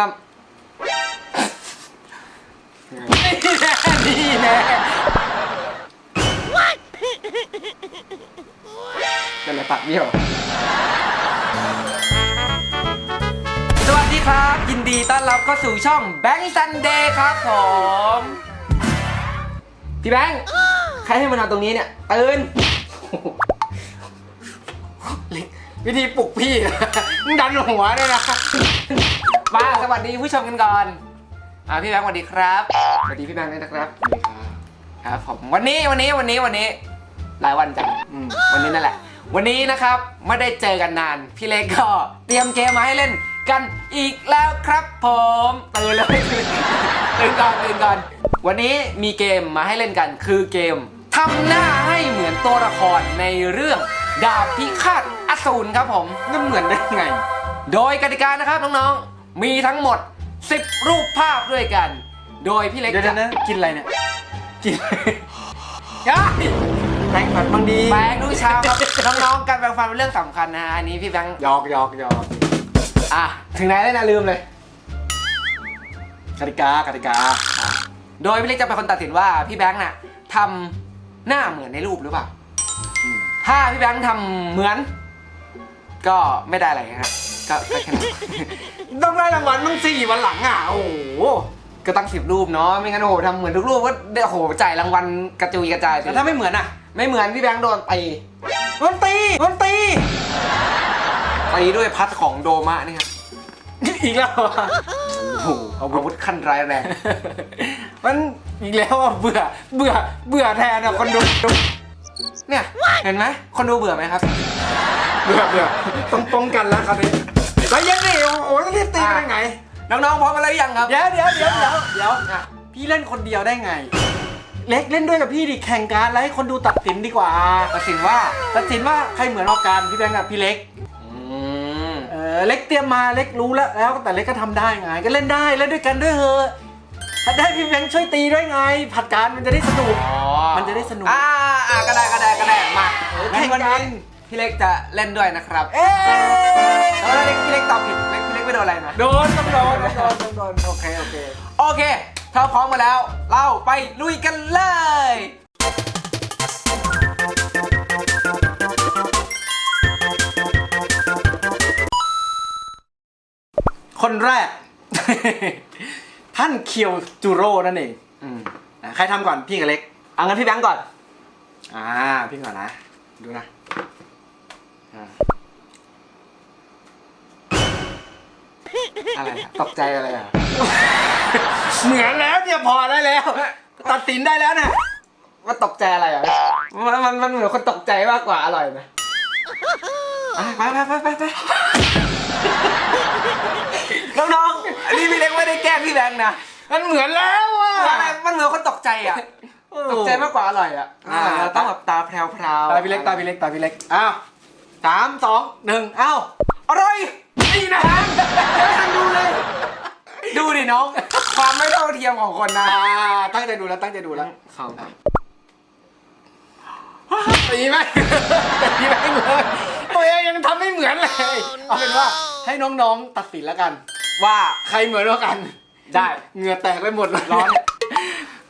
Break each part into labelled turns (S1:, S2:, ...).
S1: สามนี่แน่นี่แน่เป็นอะไรปากเบี้ยว สวัสดีครับ ยินดีต้อนรับเข้าสู่ช่องแบงค์ซันเดย์ครับผม พี่แบงค์ใครให้มานอนตรงนี้เนี่ย ตื่นวิธีปลุกพี่ มึงดันหัวด้วยนะ มาสวัสดีผู้ชมกันก่อนอ่าพี่แบงค์สวัสดีครับ สวัสดีพี่แบงค์ด้วยนะครับ ครับผมวันนี้วันนี้วันนี้วันนี้หลายวันจังอืมวันนี้นั่นแหละ วันนี้นะครับไม่ได้เจอกันนาน พี่เล็กก็เตรียมเกมมาให้เล่นกันอีกแล้วครับผมตื่นเลยตื่นก่อนตื่นก่อนวันนี้มีเกมมาให้เล่นกัน คือเกมทำหน้าให้เหมือนตัวละครในเรื่องดาบพิฆาตอสูรครับผมนั่นเหมือนได้ไง โดยกติกานะครับน้องๆ มีทั้งหมด 10 รูปภาพด้วยกัน โดยพี่เล็ก
S2: เดี๋ยว
S1: จะ
S2: นะกินอะไรเนี่ย กิน
S1: ย้าย
S2: แปรงฟันบางดี
S1: แปรงทุกเช้าครับ น้องๆการแปรงฟันเป็นเรื่องสำคัญนะฮะอันนี้พี่แบงค์
S2: หยอกหยอกหยอก
S1: อะถึงไหนแล้วนะลืมเลย
S2: กติกากติกา
S1: โดยพี่เล็กจะเป็นคนตัดสินว่าพี่แบงค์น่ะทำหน้าเหมือนในรูปหรือเปล่า
S2: อืม
S1: ถ้าพี่แบงค์ทำเหมือน ก็ไม่ได้อะไรครับก็ก็แค่นั้น
S2: ต้องได้รางวัลต้องสี่วันหลังอะ โอ้โห
S1: ก็ตั้งสิบรูปเนาะ ไม่งั้นโอ้โหทำเหมือนทุกรูปก็เดี๋ยวโอ้โหจ่ายรางวัลกระจุยกระจายสิ
S2: แต่ถ้าไม่เหมือนอะ
S1: ไม่เหมือนพี่แบงค์โดนตี
S2: มันตีมันตี
S1: ตีด้วยพัดของโดมะนี่ครับ
S2: อีกแล้วอะ
S1: โอ้โหอาวุธขั้นร้ายแรง
S2: มันอีกแล้วอะเบื่อ เบื่อ เบื่อแทนอะคนดู
S1: เนี่ย เห็นไหมคนดูเบื่อไหมครับ
S2: เบื่อเบื่อต้องป้องกันแล้วคราวนี้ ใจเย็นดิโอ้โหต้องรีบตีกันได้ไง
S1: น้องๆพร้อมกันแล้วหรือยังครับ
S2: เดี๋ยวเดี๋ยวเดี๋ยวเดี๋ยวเดี๋ยว
S1: อะ
S2: พี่เล่นคนเดียวได้ไง เล็กเล่นด้วยกับพี่ดิแข่งกันแล้วให้คนดูตัดสินดีกว่า
S1: ตัดสินว่า
S2: ตัดสินว่าใครเหมือนออกกันพี่แบงค์กับพี่เล็ก
S1: อืม
S2: เออเล็กเตรียมมาเล็กรู้แล้วแล้วแต่เล็กก็ทำได้ไง ก็เล่นได้เล่นด้วยกันด้วยเถอะถ้าได้พี่แบงค์ช่วยตีด้วยไง ผัดกันมันจะได้สนุก
S1: อ๋อ
S2: มันจะได้สนุก
S1: อ่าอ่าก็ได้ก็ได้ก็ได้มา
S2: เออ
S1: งั้น
S2: แข่ง
S1: วัน
S2: กั
S1: นี้
S2: น
S1: พี่เล็กจะเล่นด้วยนะครับ
S2: เอ๊ะ
S1: แล้วเล็กพี่เล็กตอบผิดเล็กพี่เล็กไม่โดนอะไรนะ
S2: โดนต้องโดนต้องโดนต้องโดนโอเคโอเค
S1: โอเค ถ้าพร้อมมาแล้ว เราไปลุยกันเลย
S2: คนแรก ท่านเคียวจูโร่นั่นเอง
S1: อืม
S2: นะใครทำก่อนพี่กับเล็ก
S1: เอางั้นพี่แบงก์ก่อน
S2: อ่า พี่ก่อนนะ ดูนะ อ่า
S1: อะไรอะตกใจอะไรอะ
S2: เหมือนแล้วเนี่ยพอได้แล้ว ตัดสินได้แล้วนะ
S1: มันตกใจอะไรอะมันมันมันเหมือนคนตกใจมากกว่าอร่อยไหมอะไปไปไปไปไปน้องๆอันนี้พี่เล็กไม่ได้แกล้งพี่แบงค์นะ
S2: มันเหมือนแล้วอะ
S1: อะไรมันเหมือนคนตกใจอะ ตกใจมากกว่าอร่อยอะ
S2: อ่า
S1: เราต้องแบบตาแพรวๆ
S2: ตาพี่เล็กตาพี่เล็กตาพี่เล็กอ้าว สามสองหนึ่งอ้าว
S1: อร่อยนี่นะดูเลย ดูดิน้อง ความไม่เท่าเทียมของคนนะ
S2: อ่าตั้งใจดูแล้วตั้งใจดูแล้ว
S1: ครับ
S2: ตีไหมตีไหมเหมือนตัวเองยังทำไม่เหมือนเลย เอาเป็นว่าให้น้องๆตัดสินแล้วกัน
S1: ว่า
S2: ใครเหมือนกว่ากัน
S1: ได้
S2: เหงื่อแตกไปหมดเลยร้อน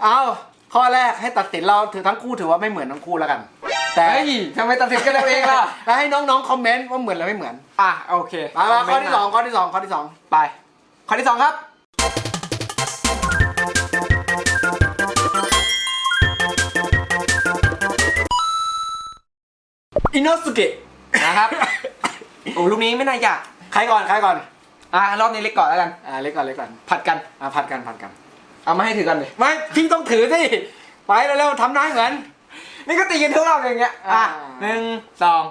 S2: เอาข้อแรกให้ตัดสินเราถือทั้งคู่ถือว่าไม่เหมือนทั้งคู่แล้วกัน แต่
S1: เฮ้ยทำไมตัดสินกันเอาเองล่ะ
S2: แล้วให้น้องๆคอมเมนต์ว่าเหมือนหรือไม่เหมือน
S1: อะโอเค
S2: มามาข้อที่สองข้อที่สองข้อที่สอง
S1: ไป ข้อที่สองครับ
S2: อินโนสุเกะ
S1: นะครับ โอ้ลูกนี้ไม่น่ายาก
S2: ใครก่อนใครก่อน
S1: อะรอบนี้เล็กก่อนแล้วกัน
S2: อ่าเล็กก่อนเล็กก่อน
S1: ผัดกัน
S2: อ่าผัดกันผัดกัน
S1: เอามาให้ถือกันเลย
S2: ไม่พี่ต้องถือสิ ไปเร็วๆทำได้เหมือน
S1: นี่ก็ตีกันทุกรอบอย่างเงี้ย อะ
S2: อ่า
S1: หนึ่งสอง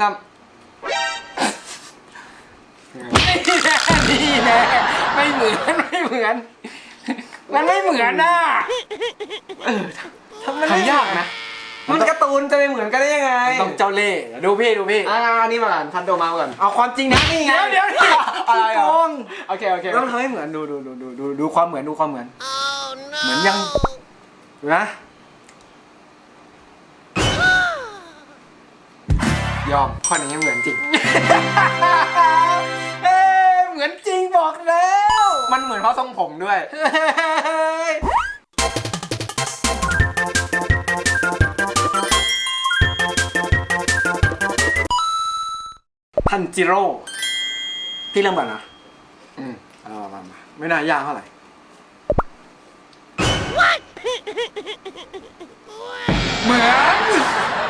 S1: สาม
S2: นี่แน่ไม่เหมือนไม่เหมือน มันไม่เหมือนน่ะ
S1: ทำยากนะ มันการ์ตูนจะไปเหมือนกันได้ยังไง
S2: ต้องเจ้าเล่ห์ดูพี่ดูพี่
S1: อ่านี่มาก่อนพันโดมาก่อน
S2: เอาความจริงนะนี่ไง
S1: เดี๋ยวเดี๋ยว
S2: อะไร
S1: โก
S2: อะ
S1: งโอเคโอเค
S2: ต้องทำให้เหมือนดูดูดูดูดูดูความเหมือนดูความเหมือน เหมือนยังดูนะ
S1: ยอม ข้อนี้เหมือนจริง
S2: เอ๊ะเหมือนจริงบอกแล้
S1: มันเหมือนเพราะทรงผมด้วย
S2: ทันจิโร่ พี่เริ่มก่อนนะ
S1: อืม
S2: เอามามาไม่น่ายากเท่าไหร่
S1: เหมือน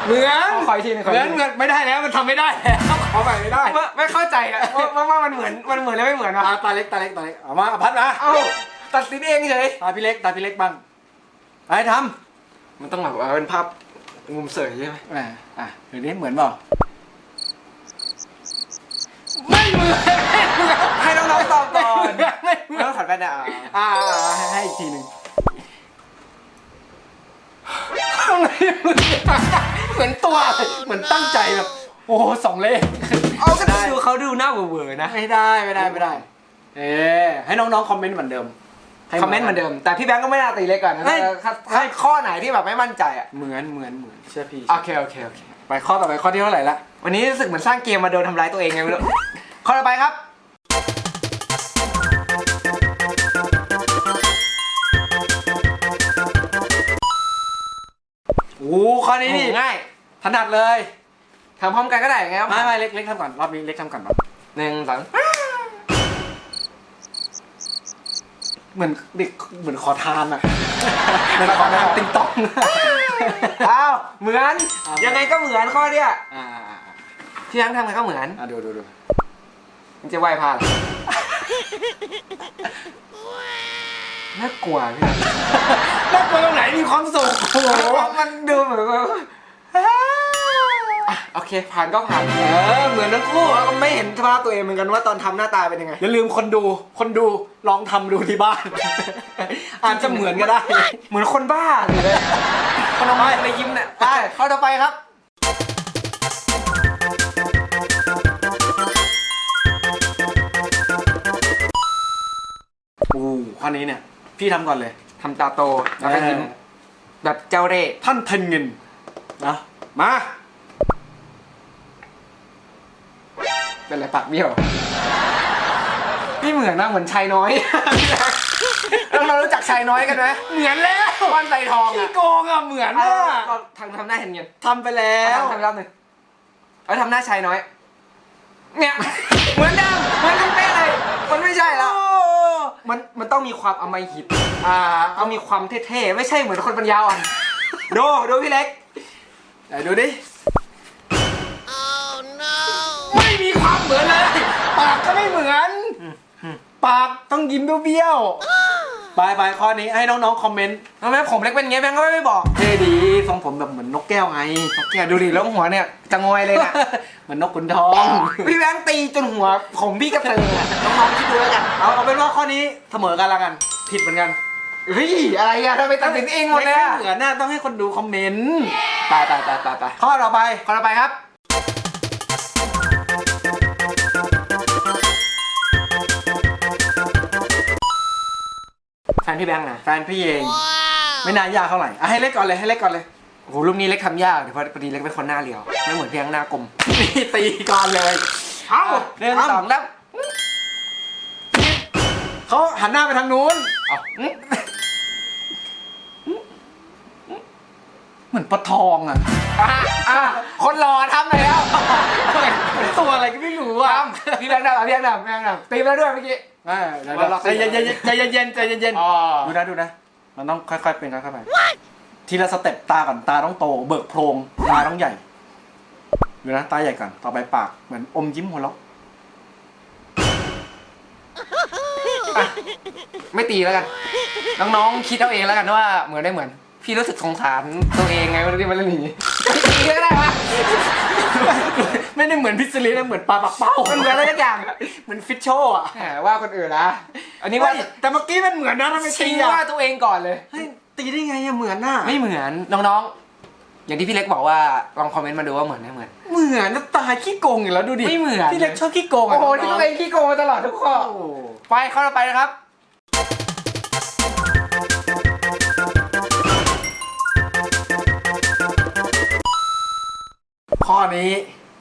S1: เหมือนขออีกทีหนึงข
S2: เห
S1: อ
S2: มื
S1: อี
S2: อน
S1: กทีห
S2: เหมือนไม่ได้แล้วมันทำไม่ได้แล้วขอใหม่ไม่ได้
S1: ไม่ไม่เข้าใจอะว่าว่าว่ามันเหมือนมันเหมือนแล้วไม่เหมือนวะ
S2: ตาตาเล็กตาเล็กตาเล็กเอามาเอาพัดมา
S1: เอ้าตัดสินเองเฉย
S2: ตาพี่เล็กตาพี่เล็กบ้างไอ้ท
S1: มันต้องแบบว่าเป็นภาพมุมเสยใช่ไหมำ
S2: อะอะเดี๋ยวนี้เหมือนเปล่า
S1: ไม่เหมือนให้น้องๆตอบก่อนไม่ต้องถัดไปนะอะ
S2: อ่าให้ให้อีกทีหนึ่ง
S1: เหมือนตัว
S2: เหมือนตั้งใจแบบ โอ้โหสองเลข
S1: เอาก็ดูเขาดูหน้าเวอร์ๆนะ
S2: ไม่ได้ไม่ได้ไม่ได้ เออให้น้องๆคอมเมนต์เหมือนเดิมให้
S1: คอมเมนต์เหมือนเดิม แต่พี่แบงก์ก็ไม่น่าตีเล็กก่อนนะ
S2: ให้
S1: ถ้าถ้าข้อไหนที่แบบไม่มั่นใจอะ
S2: เหมือนเหมือนเหมือนเชื่อพี่
S1: โอเคโอเคโอเค
S2: ไปข้อต่อไปข้อที่เท่าไหร่ละ
S1: วันนี้รู้สึกเหมือนสร้างเกมมาโดนทำร้ายตัวเองไงไม่รู้ ข้อต่อไปครับ
S2: อ้ข้อนี้นี่
S1: ง่าย
S2: ถนัดเลย
S1: ทำพร้อมกันก็ได้ไงครับ
S2: ไม่ไม่เล็กเล็กทำก่อนรอบนี้เล็กทำก่อนรอบ
S1: หนึ่งสอง
S2: เหมือนเด็กเหมือนขอทานอะเหมือนขอทานติ๊งต้อง
S1: อ้าวเหมือน
S2: อะ
S1: ยังไงก็เหมือนข้อเนี้ย
S2: อ่าอ่าอ่า
S1: พี่แบงค์ทำไงก็เหมือน
S2: อ่าดูดูดู
S1: มันจะไหวพาเหรอ น่ากลัวพี่แบงค์
S2: แล้วตัวตรงไหนมีความสุขโอ้โห
S1: มันดูเหมือนว่าอะโอเค ผ่านก็ผ่าน
S2: เออเหมือนทั้งคู่
S1: เราก็ไม่เห็นสภาพตัวเองเหมือนกันว่าตอนทำหน้าตาเป็นยังไง
S2: อย่าลืมคนดูคนดูลองทำดูที่บ้าน อาจจะเหมือนก็ได้
S1: เหมือนคนบ้าเลยคนเอาไม้ในยิ้มเนี่ยไปข้อต่อไปครับ
S2: อู้ข้อนี้เนี่ย พี่ทำก่อนเลย
S1: ทำตาโตแล้วก็ยิ้ม
S2: เออ
S1: แบบเจ้าเร่ห์
S2: ท่านเทนเงินนะมา
S1: เป็นอะไรปากเบี้ยวนี่เหมือนนะเหมือนชายน้อยเราเรารู้จักชายน้อยกันไหม
S2: เหมือนแล้ว
S1: บ้านใส่ทอง
S2: พี่
S1: อะ
S2: โกงอะเหมือน
S1: เอ
S2: อะ
S1: อเราทำทำหน้าเห็นเงิน
S2: ทำไปแล้ว
S1: ทำทำรอบหนึ่งเอาทำหน้าชายน้อย เนี่ย ต้องมีความอำมหิต
S2: อ่า
S1: ต้องมีความเท่ๆ ไม่ใช่เหมือนคนปัญญาอ่อนดูดูพี่เล็ก
S2: ไหนดูดิ ไม่มีความเหมือนเลย ปากก็ไม่เหมือน ปากต้องยิ้มเบี้ยวๆ ไปไปข้อนี้ให้น้องๆคอมเมนต์
S1: ทำไมผมเล็กเป็นอย่างเงี้ยแบงค์ก็ไม่บอก
S2: เท่ดีทรงผมแบบเหมือนนกแก้วไง
S1: แกดูดิแล้วหัวเนี่ยจะงอยเลยนะ
S2: เหมือนนกขุนทอง
S1: พี่แบงค์ตีจนหัว ผมพี่กระเซิงอะน้องๆคิดดูแล้วกัน
S2: เอาเอาเป็นว่าข้อนี้เสมอกันละกัน ผิดเหมือนกัน
S1: เฮ้ยอะไรอะทำไมตัดสินเองหมดเลยอะ
S2: เหมือนน่าต้องให้คนดูคอมเมนต์
S1: ตายตายตายตายตาย
S2: ข้อต่อไป
S1: ข้อต่อไปครับ นพี่แบงค์นะ
S2: แฟนพี่เอง ไม่น่ายากเท่าไหร่อะให้เล็กก่อนเลยให้เล็กก่อนเลย
S1: โอ้โหรูปนี้เล็กทำยากเดี๋ยวพอพอดีเล็กเป็นคนหน้าเรียวไม่เหมือนพี่แบงค์หน้ากลม
S2: นี่ตีก่อนเลย
S1: เอ้า
S2: หนึ่ง
S1: สองแล้ว
S2: เขาหันหน้าไปทางนู้น
S1: เอาอื้อ
S2: เหมือนปลาทองอะ
S1: อะอะคนรอทำเลยแล้ว
S2: ตัวอะไรก็ไม่รู้อะ
S1: ทำพี่แบงค์ดำพี่แบงค์ดำพี่แบงค์ดำตีมาด้วยเมื่อกี้
S2: อ่าเดี๋ยวเดี๋ยวใจเย็นๆใจเย็นๆใจเย็น
S1: อ๋อ
S2: ๆดูนะดูนะ มันต้องค่อยๆเป็นค่อยๆไปทีละสเต็ปตาก่อนตาต้องโต เบิกโพรงตาต้องใหญ่ดูนะตาใหญ่ก่อนต่อไปปากเหมือนอมยิ้มหัวเราะ
S1: ไม่ตีแล้วกัน น้องๆคิดเอาเองแล้วกันว่าเหมือนได้เหมือน พี่รู้สึกสงสารตัวเองไงวันนี้มันเรื่องนี้ตีก็ได้ปะ
S2: ไม่ได้เหมือนพิซซิลินะเหมือนปลาปักเป้า
S1: มันเหมือนอะไรสักอย่าง
S2: เหมือนฟิชโชอะ
S1: แหมว่าคนอื่นนะอันนี้ว่า
S2: เฮ้ยแต่เมื่อกี้มันเหมือนนะทำไม
S1: ชิ
S2: ตี
S1: ง
S2: อะ
S1: ว่าตัวเองก่อนเลย
S2: เฮ้ยตีได้ไงอะเหมือนน่ะ
S1: ไม่เหมือนน้องๆ อย่างที่พี่เล็กบอกว่าลองคอมเมนต์มาดูว่าเหมือนไม่เหมือน
S2: เหมือนนะตายขี้โกงอีกแล้วดูดิ
S1: ไม่เหมือน
S2: พี่เล็กชอบขี้โกง
S1: โอ้
S2: อะ
S1: โหที่ตัวเองขี้โกงมาตลอดทุกข้อ
S2: โอ้โห
S1: ไปข้อต่อไปนะครับ
S2: ข้อนี้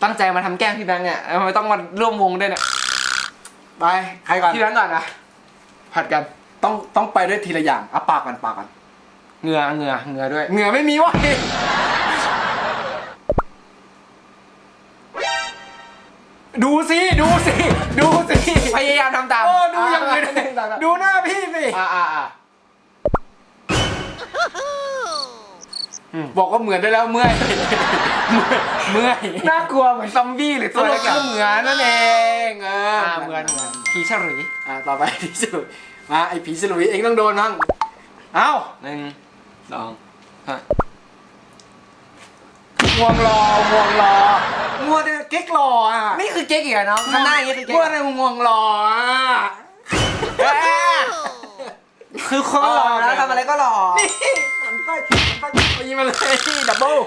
S1: ตั้งใจมาทำแกล้งพี่แบงค์เนี่ยทำไมต้องมาร่วมวงด้วยเนี่ย
S2: ไปใครก่อน
S1: พี่แบงค์ก่อนนะผัดกัน
S2: ต้องต้องไปด้วยทีละอย่างอะปากกันปากกัน
S1: เหงื่อเหงื่อเหงื่อด้วย
S2: เหงื่อไม่มีวะดูสิดูสิดูสิ
S1: พยายามทำตาม
S2: เอ บอกว่าเหมือนได้แล้วเมื่อย เมื่อย
S1: น่ากลัวเหมือนซอมบี้หรือ
S2: ส
S1: ตัว
S2: รุ
S1: อะไร
S2: ป
S1: กั
S2: คื
S1: น
S2: อเหมือนนั่นเองเออ
S1: อ่าเหมือนเหมือนผีฉลุย
S2: อ่าต่อไปผีฉลุยมาไอผีฉลุยเองต้องโดนมั้งเอ้า
S1: หนึ่งสองฮะ
S2: ห่วงรอห่วงรอมัวแต่เก๊กรออะ
S1: นี่คือเก๊กอีกเหรอน้องข้างหน้าอย่างนี้คือเก๊ก
S2: มัวแต่ห่วงรออะ
S1: เอ๊ะคือคนหล่อนะทำอะไรก็หล่อ
S2: นี่มันใตีมาเลยดับเบิล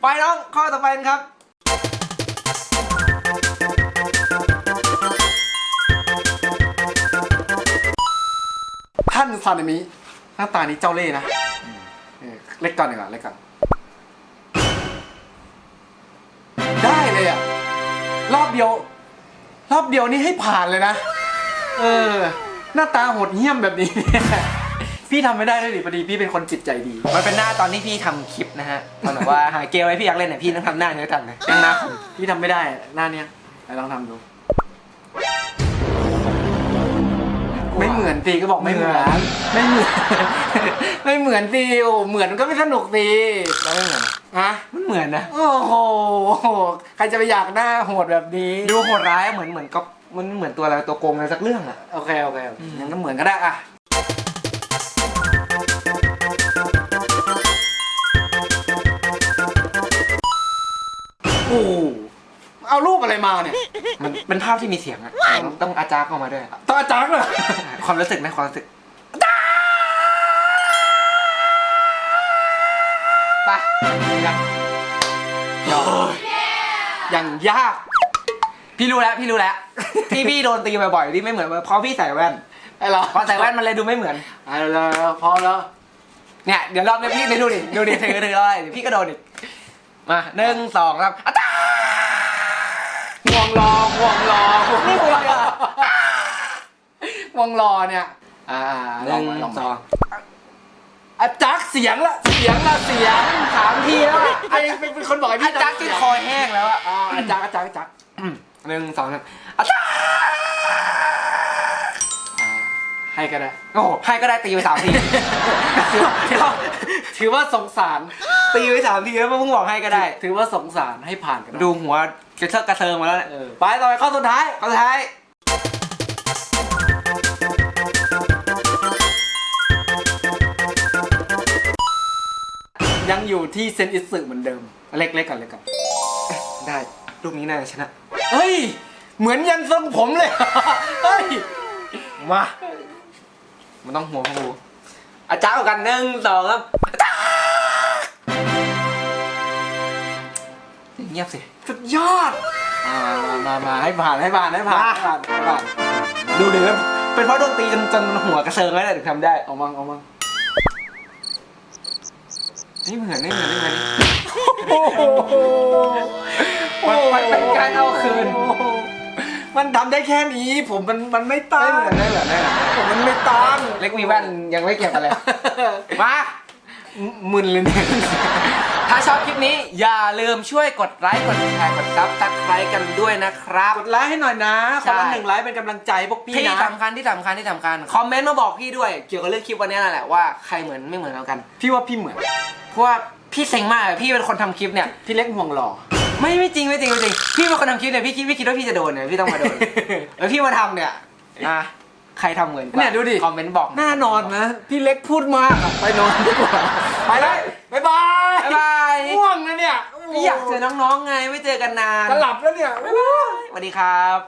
S1: ไปน้องข้อต่อไปครับ
S2: ท่านซานามิหน้าตานี้เจ้าเล่ห์นะเออเล็กก่อนดีกว่าเล็กก่อนได้เลยอะรอบเดียว รอบเดียวนี่ให้ผ่านเลยนะ เออ หน้าตาโหดเหี้ยมแบบนี้ พี่ทำไม่ได้เลยดิพอดีพี่เป็นคนจิตใจดี
S1: มันเป็นหน้าตอนที่พี่ทำคลิปนะฮะตอนแบบว่าหาเกมไว้พี่อยากเล่นเนี่ยพี่ต้องทำหน้านี้ให้ทันนะยังหน้าคม
S2: พี่ทำไม่ได้หน้าเนี้ยไหนลองทำดู ไม่เหมือนตีก็บอกไม่เหมือนไม่เหมือน ไม่เหมือนตีโอเหมือนก็ไม่สนุกตี
S1: แล้วไม่เหมือน
S2: ฮะ
S1: มันเหมือนนะ
S2: โอ้โหใครจะไปอยากหน้าโหดแบบนี้
S1: ดูโหดร้ายเหมือนเหมือนก็มันเหมือนตัวอะไรตัวโกงอะไรสักเรื่องอะ
S2: โอเคโอเคโอเคงั้นก็เหมือนก็ได้อะ โอ้โหเอารูปอะไรมาเนี่ย
S1: มันเป็นภาพที่มีเสียงอะต้องต้องอาจารย์เข้ามาด้วย
S2: ตาจังเลย
S1: ความรู้สึกนะความรู้สึกไปยัง
S2: อย่างยาก
S1: พี่รู้แล้ว พี่รู้แล้ว ที่พี่โดนตีบ่อยๆที่ไม่เหมือนเพราะพี่ใส่แว่น
S2: ไอ้เรา
S1: พอใส่แว่นมันเลยดูไม่เหมือน
S2: เอาแล้วพอแล้ว
S1: เนี่ยเดี๋ยวรอบนี้พี่เดี๋ยวดูดิ ดูดิถือถืออะไรเดี๋ยวพี่ก็โดนอีก มาหนึ่งสองครับอะตา
S2: ห่วงรอห่วงรอห่วง
S1: นี่
S2: ร
S1: หัว
S2: อ
S1: เลยอะ
S2: ห่วงรอเนี่ย อ่า
S1: ห
S2: ลอง
S1: นึ่ง
S2: มาลอง
S1: ส
S2: มา
S1: อง
S2: อาจักเสียงละเสียงละเสียงสามทีแล้วอะไอ้เป็นเป็นคนบอกให้
S1: อา
S2: พี่
S1: จักที่คอแห้งแล้วอะ
S2: อ่าอาจักอาจักอาจัก
S1: อืมหนึ่งสองสามอะตา
S2: อ่าให้ก็ได้
S1: โอ้โหให้ก็ได้ตีไปสามที
S2: ถือว่าถือว่าสงสาร
S1: ตีไปสามทีแล้วเพิ่งบอกให้ก็ได้
S2: ถือว่าสงสารให้ผ่านกัน
S1: ดูหัวกระเทอะกระเทิงมาแล้วเนี่ย
S2: เออไปต่อไปข้อสุดท้าย
S1: ข้อสุดท้าย
S2: ยังอยู่ที่เซนอิสึเหมือนเดิม เล็กๆก่อนเล็กก่อน
S1: ได้ลูกนี้น่าจะชนะ
S2: เฮ้ย เหมือนยันทรงผมเลย เฮ้ย
S1: มา มันต้องหัวพูอาจารย์เอากันหนึ่งสองครับ งียบสิ
S2: สุดยอดมามามามาให้ผ่านให้ผ่านให้ผ่าน
S1: มา
S2: ให้ผ่านให้ผ่าน
S1: ดูดิแล้วเป็นเพราะโดนตีจนจนหัวกระเซิงแล้วเนี่ยถึงทำได้
S2: เอามังเอามัง
S1: นี่เหมือนไม่เหมือนไม่เหมือน
S2: โอ้โห
S1: มันมันเป็นการเอาคืน
S2: มันทำได้แค่นี้ ผมมันมันไม่ตั้
S1: ไม่
S2: ง
S1: เหมือนไม่เหมือนไม่เหมือน
S2: ผมมันไม่ตั้ง
S1: เล็กมีแว่นยังไม่เก็บอะไรมา
S2: มึนเลยเนี่ย
S1: ถ้าชอบคลิปนี้อย่าลืมช่วยกดไลค์กดแชร์กดซับสไครต์กันด้วยนะครับ
S2: กดไลค์ให้หน่อยนะคนละ
S1: ใช่
S2: หนึ่งไลค์เป็นกำลังใจพวกพี่
S1: ที่
S2: นะ
S1: สำคัญที่สำคัญที่สำคัญคอมเมนต์มาบอกพี่ด้วย เกี่ยวกับเรื่องคลิปวันนี้นั่นแหละว่าใครเหมือนไม่เหมือนเรากัน
S2: พี่ว่าพี่เหมือน
S1: เพราะว่าพี่เซ็งมากอะพี่เป็นคนทำคลิปเนี่ย
S2: พี่เล็กห่วงหล่อ
S1: ไม่ไม่จริงไม่จริงไม่จริงพี่เป็นคนทำคลิปเนี่ยพี่คิดพี่คิดว่าพี่จะโดนเนี่ยพี่ต้องมาโดนแล้วพี่มาทำเนี่ยอะ ใครทำเหมือนกว่า
S2: เนี่ยดูดิ
S1: คอมเมนต์บอก
S2: น่านอนนะ พี่เล็กพูดมากอะไปนอนดีกว่า ไปเลยบ๊ายบาย
S1: บ๊ายบาย
S2: ง่วงนะเนี่ย
S1: พี่อยากเจอน้องๆไงไม่เจอกันนาน
S2: จะหลับแล้วเนี่ย
S1: สวัสดีครับ